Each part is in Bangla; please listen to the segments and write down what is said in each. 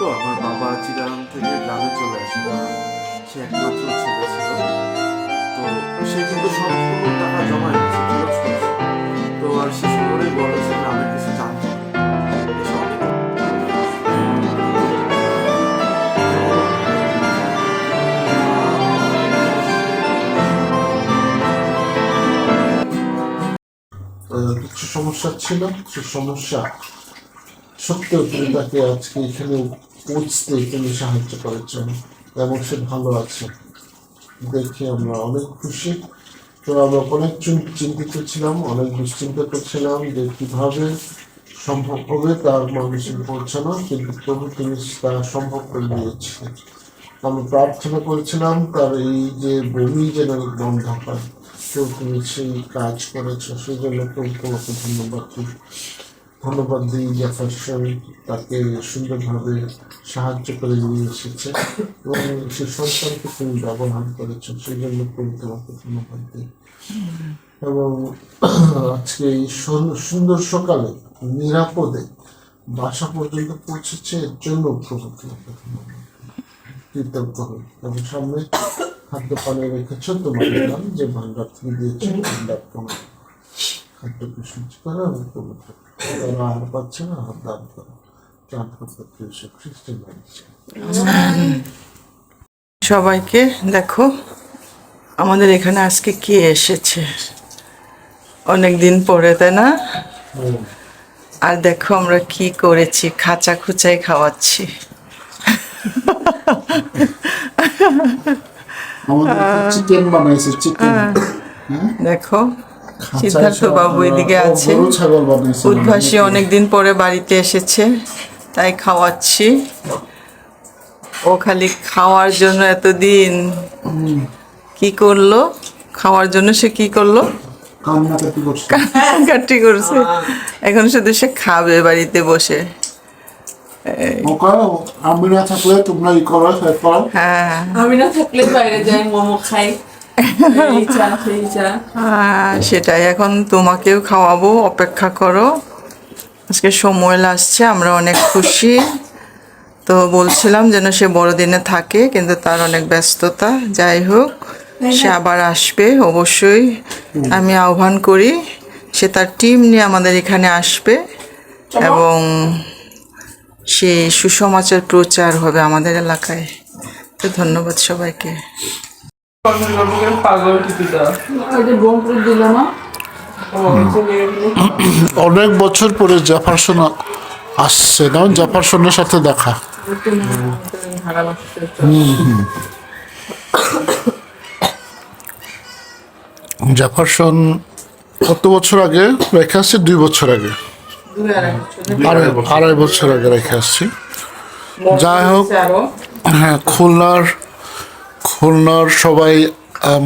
তো আমার বাবা চিরাং থেকে গ্রামে চলে আসে। সে একমাত্র ছেলে ছিল। তো সে কিন্তু সম্পূর্ণ টাকা খরচ করেছে। তো আর সে শহরে বড় হয়েছে গ্রামের কিছু জানতো কিছু সমস্যা ছিল? কিছু সমস্যা? সত্ত্বেও তুমি তাকে আজকে এখানে পৌঁছতে তুমি সাহায্য করেছেন এবং সে ভালো আছে দেখে আমরা অনেক খুশি। তো আমরা অনেক চিন্তিত ছিলাম, অনেক দুশ্চিন্তা করছিলাম যে কীভাবে সম্ভব হবে তার মানুষের পৌঁছানো, কিন্তু প্রভু তিনি তা সম্ভব করে দিয়েছে আমরা প্রার্থনা করেছিলাম, তার এই যে বমি যেন বন্ধ হয়, তো তুমি সেই কাজ করেছ, সেই জন্য তোমাকে ধন্যবাদ। ধন্যবাদ দিই জেফারসন তাকে সুন্দরভাবে সাহায্য করে নিয়ে এসেছে এবং সে সন্তানকে তুমি ব্যবহার করেছ সেই জন্য খুব তোমাকে ধন্যবাদ দিই। এবং আজকে এই সুন্দর সকালে, নিরাপদে বাসা পর্যন্ত পৌঁছেছে, এর জন্য প্রভু তোমাকে কৃতজ্ঞ হই এবং সামনে খাদ্য পানি রেখেছ, তোমাকে যে ভান্ডার তুমি দিয়েছ ভান্ডার তোমার খাদ্যকে সূচ করো এবং পবিত্র আহার পাচ্ছে না আহার দান করো। সবাইকে দেখো আমাদের এখানে আজকে কে এসেছে? অনেক দিন পরে তাই না? আর দেখো আমরা কি করেছি খাঁচা খুচাই খাওয়াচ্ছি। আমাদের চিকেন বানাইছে চিকেন দেখো। সিদ্ধার্থ বাবু এদিকে আছে উদ্ভাসী অনেকদিন পরে বাড়িতে এসেছে তাই খাওয়াচ্ছি। ও খালি খাওয়ার জন্য এতদিন কি করল? খাওয়ার জন্য সে কি করল? কান্নাকাটি করছে। এখন শুধু সে খাবে বাড়িতে বসে। আমি না থাকলে তোমরা ই করো হ্যাঁ। আমি না থাকলে বাইরে যাই মোমো খাই। সেটাই এখন তোমাকেও খাওয়াবো অপেক্ষা করো। আজকে সময় আসছে আমরা অনেক খুশি। তো বলছিলাম যেন সে বড়দিনে থাকে কিন্তু তার অনেক ব্যস্ততা। যাই হোক সে আবার আসবে অবশ্যই। আমি আহ্বান করি সে তার টিম নিয়ে আমাদের এখানে আসবে এবং সে সুসমাচার প্রচার হবে আমাদের এলাকায়। তো ধন্যবাদ সবাইকে। অনেক বছর পরে জাফারসন আসছে না জাফারসনের সাথে দেখা। জাফারসন কত বছর আগে রেখে আসছি? দুই বছর আগে। আড়াই বছর আগে রেখে আসছি। যাই হোক হ্যাঁ খুলনার খুলনার সবাই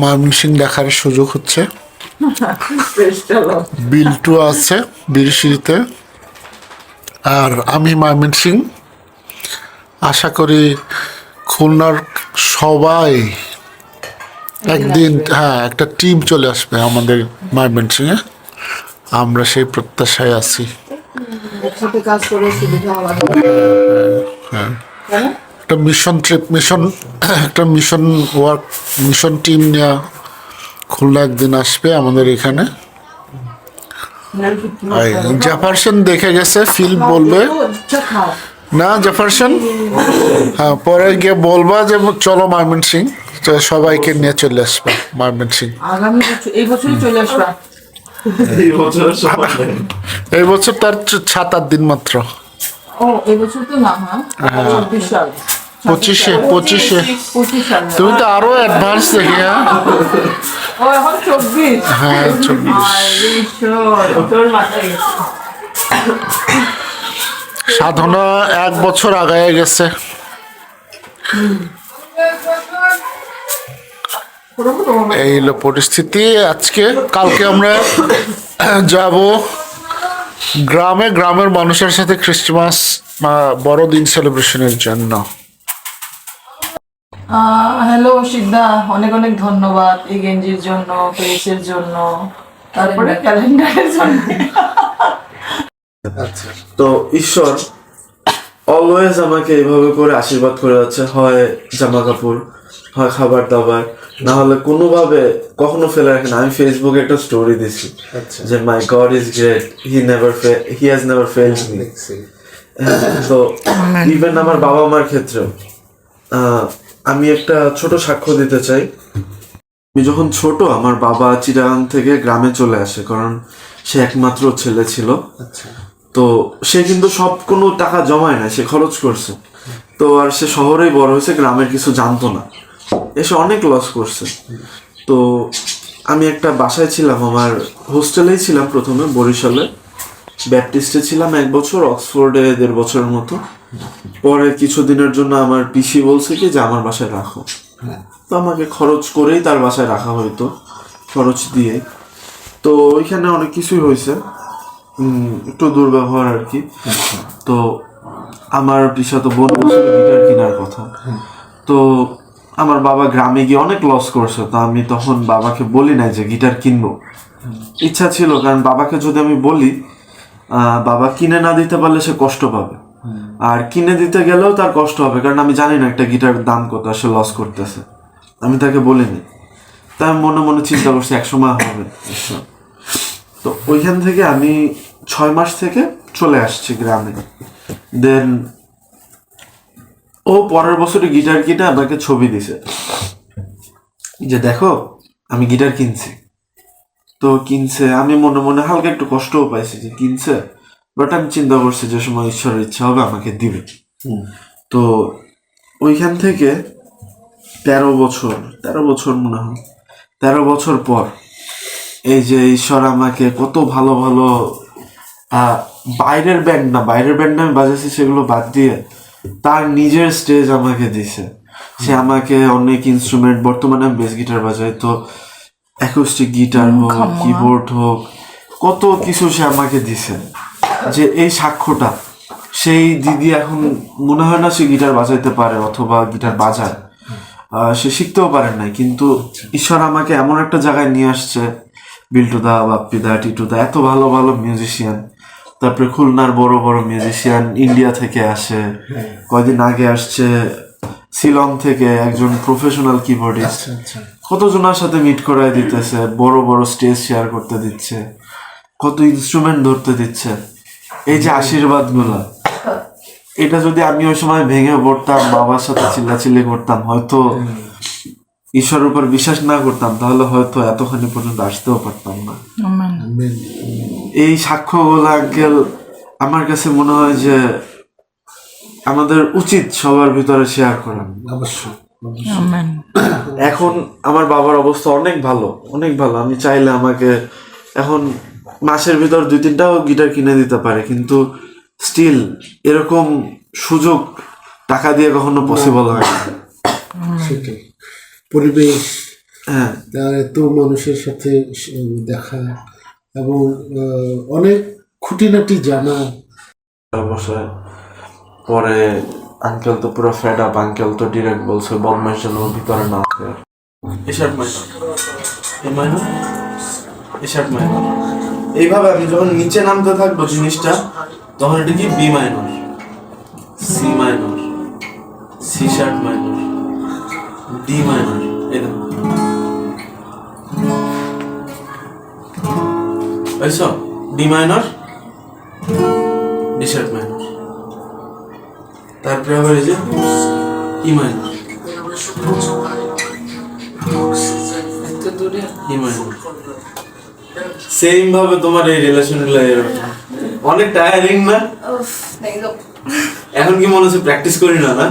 ময়মনসিং দেখার সুযোগ হচ্ছে। বিল্টু আছে বীরশিরিতে আর আমি ময়মনসিং। আশা করি খুলনার সবাই একদিন হ্যাঁ একটা টিম চলে আসবে আমাদের ময়মনসিংয়ে। আমরা সেই প্রত্যাশায় আছি। একসাথে একটা মিশন ট্রিপ মিশন একটা মিশন ওয়ার্ক মিশন টিম নিয়ে খুলনা একদিন আসবে আমাদের এখানে। জেফারসন দেখে গেছে ফিল বলবে না জেফারসন? হ্যাঁ পরে গিয়ে বলবা যে চলো ময়মন সিং তো সবাইকে নিয়ে চলে আসবে ময়মন সিং এই বছরই চলে আসবা। এই বছর তার সাত আট দিন মাত্র। ও এই বছর তো না হ্যাঁ? সাল। পঁচিশে পঁচিশে তুমি তো আরও অ্যাডভান্স দেখি হ্যাঁ? হ্যাঁ চব্বিশ। সাধনা এক বছর আগায় গেছে। এই হলো পরিস্থিতি। আজকে কালকে আমরা যাব গ্রামে। গ্রামের মানুষের সাথে খ্রিস্টমাস বড়দিন সেলিব্রেশনের জন্য। হ্যালো সিদ্ধা অনেক অনেক ধন্যবাদ এই গেঞ্জির জন্য পেজের জন্য তারপরে ক্যালেন্ডারের জন্য। তো ঈশ্বর অলওয়েজ আমাকে এভাবে করে আশীর্বাদ করে যাচ্ছে। হয় জামা কাপড় হয় খাবার দাবার না হলে কোনোভাবে কখনো ফেলে রাখে না। আমি ফেসবুকে একটা স্টোরি দিছি আচ্ছা। যে my god is great he never he has never failed me তো ইভেন আমার বাবা মার ক্ষেত্রেও আহ, আমি একটা ছোট সাক্ষ্য দিতে চাই। আমি যখন ছোট আমার বাবা চিরাং থেকে গ্রামে চলে আসে কারণ সে একমাত্র ছেলে ছিল। আচ্ছা। তো সে কিন্তু সব কোনো টাকা জমায় না সে খরচ করছে। তো আর সে শহরেই বড় হয়েছে গ্রামের কিছু জানতো না। এসে অনেক লস করছে। তো আমি একটা বাসায় ছিলাম আমার হোস্টেলেই ছিলাম প্রথমে বরিশালে। ব্যাপটিস্টে ছিলাম এক বছর অক্সফোর্ডে দেড় বছরের মতো। পরে কিছুদিনের জন্য আমার পিসি বলছে কি যে আমার বাসায় রাখো। তো আমাকে খরচ করেই তার বাসায় রাখা হইতো খরচ দিয়ে। তো ওইখানে অনেক কিছুই হয়েছে একটু দুর্ব্যবহার আর কি। তো আমার পিসা তো বোন বলছিল গিটার কেনার কথা। তো আমার বাবা গ্রামে গিয়ে অনেক লস করছে। তো আমি তখন বাবাকে বলি নাই যে গিটার কিনবো। ইচ্ছা ছিল কারণ বাবাকে যদি আমি বলি বাবা কিনে না দিতে পারলে সে কষ্ট পাবে। আর কিনে দিতে গেলেও তার কষ্ট হবে কারণ আমি জানি না একটা গিটারের দাম কত সে লস করতেছে। আমি তাকে বলিনি। তাই আমি মনে মনে চিন্তা করছি একসময় হবে তো ওইখান থেকে আমি ছয় মাস থেকে চলে আসছি গ্রামে। দেন ও পরের বছরে গিটার কিনে আমাকে ছবি দিছে। যে দেখো আমি গিটার কিনছি। তো কিনছে। আমি মনে মনে হালকা একটু কষ্টও পাইছি যে কিনছে বাট আমি চিন্তা করছি যে সময় ঈশ্বরের ইচ্ছা হবে আমাকে দিবে। তো ওইখান থেকে তেরো বছর তেরো বছর মনে হয় তেরো বছর পর এই যে ঈশ্বর আমাকে কত ভালো ভালো আহ, বাইরের ব্যান্ড না বাইরের ব্যান্ড আমি বাজাইছি সেগুলো বাদ দিয়ে তার নিজের স্টেজ আমাকে দিছে। সে আমাকে অনেক ইনস্ট্রুমেন্ট বর্তমানে আমি বেস গিটার বাজাই তো অ্যাকোস্টিক গিটার হোক কিবোর্ড হোক কত কিছু সে আমাকে দিছে। যে এই সাক্ষ্যটা সেই দিদি এখন মনে হয় না সে গিটার বাজাইতে পারে অথবা গিটার বাজায়। সে শিখতেও পারেন নাই কিন্তু ঈশ্বর আমাকে এমন একটা জায়গায় নিয়ে আসছে বিল্টুদা বাপ্পিদা টিটুদা এত ভালো ভালো মিউজিশিয়ান তারপরে খুলনার বড় বড় মিউজিশিয়ান ইন্ডিয়া থেকে আসে। কয়দিন আগে আসছে শিলং থেকে একজন প্রফেশনাল কিবোর্ডিস্ট আচ্ছা আচ্ছা। কতজনের সাথে মিট করায় দিতেছে? বড় বড় স্টেজ শেয়ার করতে দিচ্ছে। কত ইনস্ট্রুমেন্ট ধরতে দিচ্ছে। এই যে আশীর্বাদগুলা এটা যদি আমি ওই সময় ভেঙে পড়তাম বাবার সাথে চিল্লাচিল্লি করতাম হয়তো ঈশ্বরের উপর বিশ্বাস না করতাম তাহলে হয়তো এতখানি পর্যন্ত আসতেও পারতাম না। এই সাক্ষ্যগুলো আঙ্কেল আমার কাছে মনে হয় যে আমাদের উচিত সবার ভিতরে শেয়ার করা। অবশ্যই। এখন আমার বাবার অবস্থা অনেক ভালো অনেক ভালো। আমি চাইলে আমাকে এখন মাসের ভিতর দুই তিনটাও গিটার কিনে দিতে পারে কিন্তু স্টিল এরকম সুযোগ টাকা দিয়ে কখনো পসিবল হয় না। সেটাই। পরিবেশ হ্যাঁ। এত মানুষের সাথে দেখা এবং অনেক খুঁটিনাটি জানা। বসে পরে আঙ্কেল তো পুরো ফেড আপ আঙ্কেল তো ডিরেক্ট বলছে যেন ওর ভিতরে না A sharp minor A minor minor এইভাবে আমি যখন নিচে নামতে থাকব জিনিসটা, তখন এটা কি B minor C minor C sharp minor D minor এই দেখো। বুঝছ ডি মাইনর ডি শার্ট তারপরে আবার এই যে মাইনর সেম ভাবে তোমার এই রিলেশনগুলো এরকম। অনেক টায়ারিং না? এখন কি মনে হচ্ছে প্র্যাকটিস করি না না?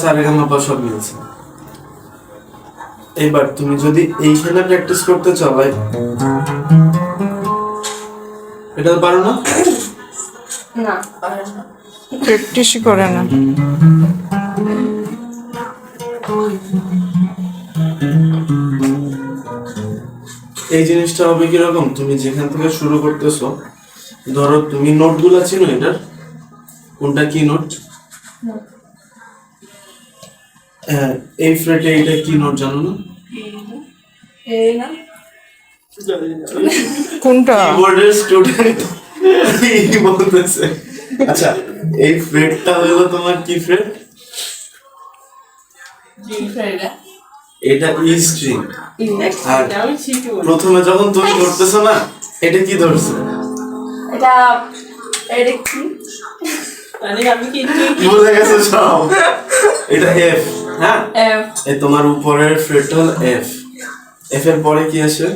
সারেগামাপা সব মিলছে এবার তুমি যদি এইখানে প্র্যাকটিস করতে চাও ভাই। এটা তো পারো না? না প্র্যাকটিসই করে না। এই জিনিসটা হবে কীরকম? তুমি যেখান থেকে শুরু করতেছো ধরো তুমি নোটগুলা চিনো এটার? কোনটা কি নোট হ্যাঁ এই ফ্রেটে এটা কি নোট জানো না? এই না। কোনটা? কিবোর্ডের স্টুডেন্ট বলতেছে। আচ্ছা এই ফ্রেটটা হলো তোমার কি ফ্রেট? জি এটা? ই স্ট্রিং আর আমি শিখি বলি। প্রথমে যখন তুমি করতেছো না এটা কি ধরছে? এটা এটা কি? মানে আমি কি কি ভুলে গেছো সব। এটা এফ হ্যাঁ এফ এই তোমার উপরের ফ্রেটটা হলো এফ এফ এর পরে কি আসে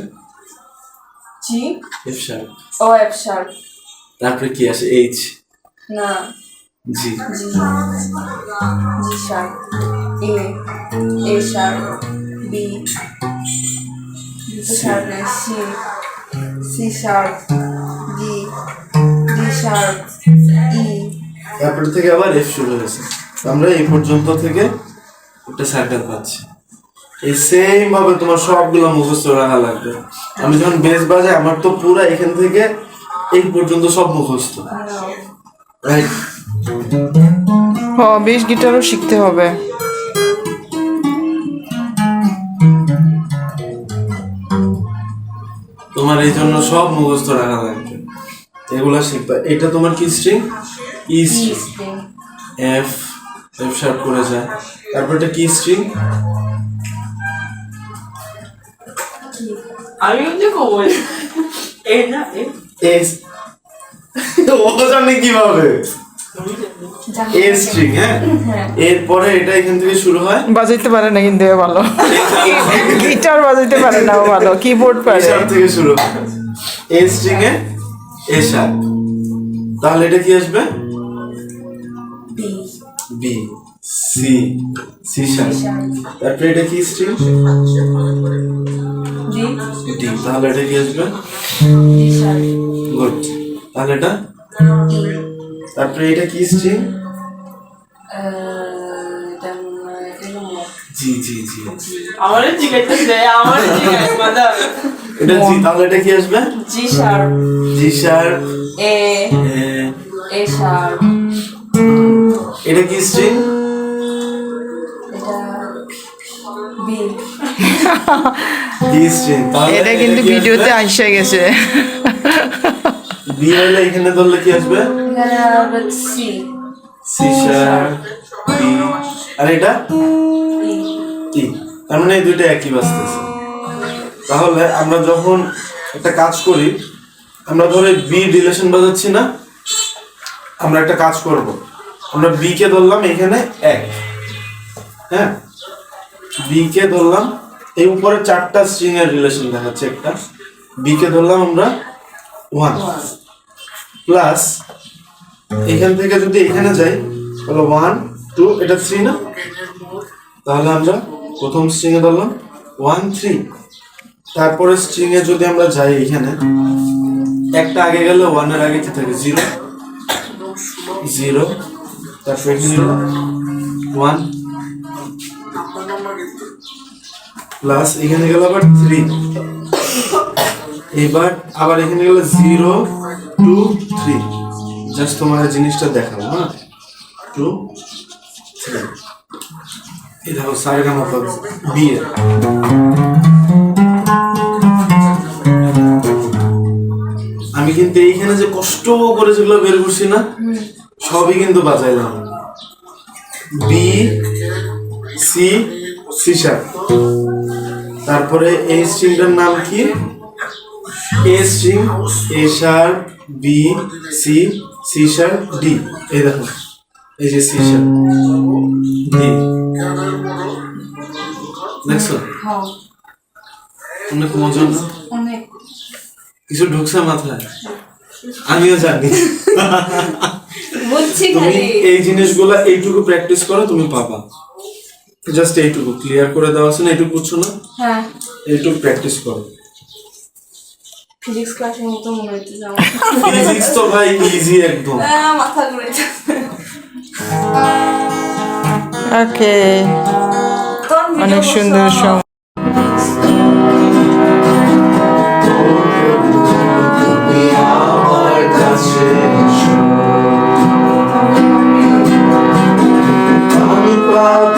জি এফ শার্প ও এফ শার্প তারপরে কি আসে এইচ না। G G G sharp A A sharp B B sharp না C C sharp D D sharp E তারপরে থেকে আবার এফ শুরু হয়েছে। আমরা এই পর্যন্ত থেকে একটা সার্কেল পাচ্ছি। এই সেম ভাবে তোমার সবগুলো মুখস্থ রাখা লাগবে। আমি যখন বেস বাজাই আমার তো পুরো এখান থেকে এই পর্যন্ত সব মুখস্থ। রাইট ও বেশ গিটারও শিখতে হবে। তোমার এই জন্য সব মুখস্থ রাখা লাগবে। এগুলা শিখবা। এটা তোমার কি string E string F F sharp করে যায় তারপর এটা কি স্ট্রিং আমি কিন্তু কই এ না এ এস ও জানে কীভাবে? এ স্ট্রিং হ্যাঁ? হ্যাঁ। এরপরে এটা এখান থেকে শুরু হয়? বাজাইতে পারে না কিন্তু ভালো। গিটার বাজাইতে পারে না ভালো কিবোর্ড পারে। শার্প থেকে শুরু হয়। এ স্ট্রিং এ এ তাহলে এটা কি আসবে? B B C C sharp sharp তারপরে এটা কি স্ট্রিং ডি তাহলে এটা কি আসবে? গুড তাহলে এটা? তারপরে এটা কি স্ট্রিং জি জি জি। আমার জিজ্ঞাসা আমার জিজ্ঞাসা এটা জি তাহলে এটা কি আসবে? G sharp G sharp A. A, A sharp এটা কি স্ট্রিং এটা কিন্তু ভিডিওতে? আইসা গেছে বি হলে এখানে ধরলে কি আসবে সি সি শার্প আর এটা? তার মানে এই দুইটা একই বাজতেছে। তাহলে আমরা যখন একটা কাজ করি আমরা ধরে বি রিলেশন বাজাচ্ছি না আমরা একটা কাজ করব। আমরা বি কে ধরলাম এখানে এক। হ্যাঁ? বি কে ধরলাম, এই উপরে চারটা স্ট্রিং এর রিলেশন দেখাচ্ছে একটা। বি কে ধরলাম আমরা ওয়ান প্লাস এখান থেকে যদি এখানে যাই, তাহলে ওয়ান টু এটা থ্রি না? তাহলে আমরা প্রথম স্ট্রিং এ ধরলাম ওয়ান থ্রি তারপরে স্ট্রিং এ যদি আমরা যাই এখানে, একটা আগে গেলে ওয়ানের আগে কি থাকে? জিরো জিরো তারপর ওয়ান প্লাস এখানে গেল আবার থ্রি এবার আবার এখানে গেল জিরো টু থ্রি জাস্ট তোমার জিনিসটা দেখাবো হ্যাঁ? টু থ্রি এই দেখো সারেগামা বিয়ে। আমি কিন্তু এইখানে যে কষ্ট করে যেগুলো বের করছি না, সবই কিন্তু বাজাইলাম। বি সি সি শার্প তারপরে এই স্ট্রিংটার নাম কি? A string A sharp B C C sharp D. এই দেখো এই যে সি শার্প ডি। দেখছ? হ্যাঁ। অনেক মজা না? কিছু ঢুকছে মাথায়? আমিও জানি। তুমি এই জিনিসগুলো এইটুকু প্র্যাকটিস করো তুমি পাবা। জাস্ট এইটুকু ক্লিয়ার করে দাও আছে না? এইটুকু বুঝছ না? হ্যাঁ। এইটুকু প্র্যাকটিস করো। ফিজিক্স ক্লাসে মতো মনে হচ্ছে ফিজিক্স তো ভাই ইজি একদম। হ্যাঁ, মাথা ঘুরে ওকে অনেক সুন্দর সঙ্গ আমি পাব